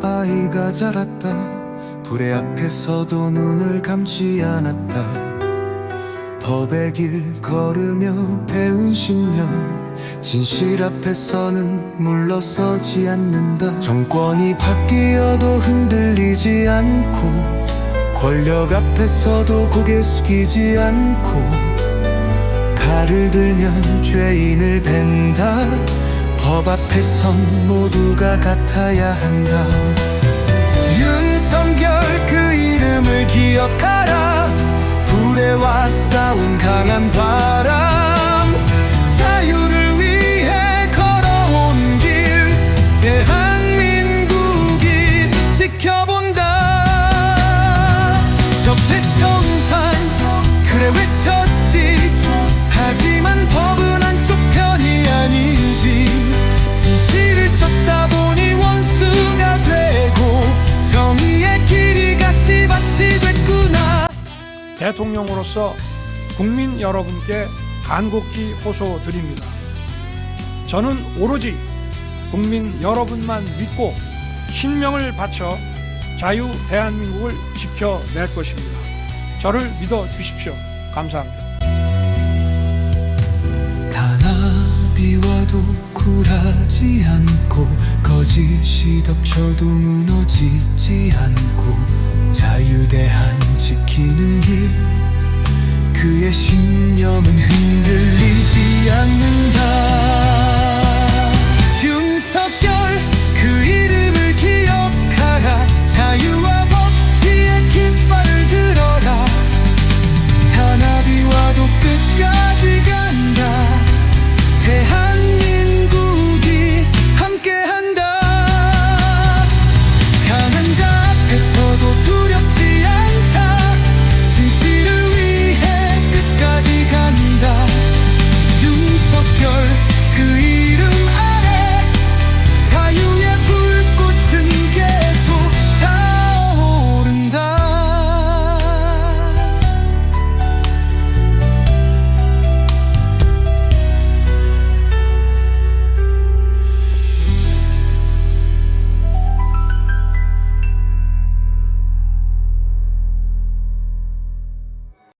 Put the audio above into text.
다 자랐다. 불의 앞에서도 눈을 감지 않았다. 법의 길 걸으며 배운 신념 진실 앞에서는 물러서지 않는다. 정권이 바뀌어도 흔들리지 않고 권력 앞에서도 고개 숙이지 않고 칼을 들면 죄인을 벤다 법 앞에선 모두가 같아야 한다. 윤석열 그 이름을 기억하라. 불의와 싸운 강한 바람 대통령으로서 국민 여러분께 간곡히 호소드립니다. 저는 오로지 국민 여러분만 믿고 신명을 바쳐 자유 대한민국을 지켜낼 것입니다. 저를 믿어 주십시오. 감사합니다. 와도 굴하지 않고 거짓이 덮쳐도 무너지지 않고 자유대한 지키는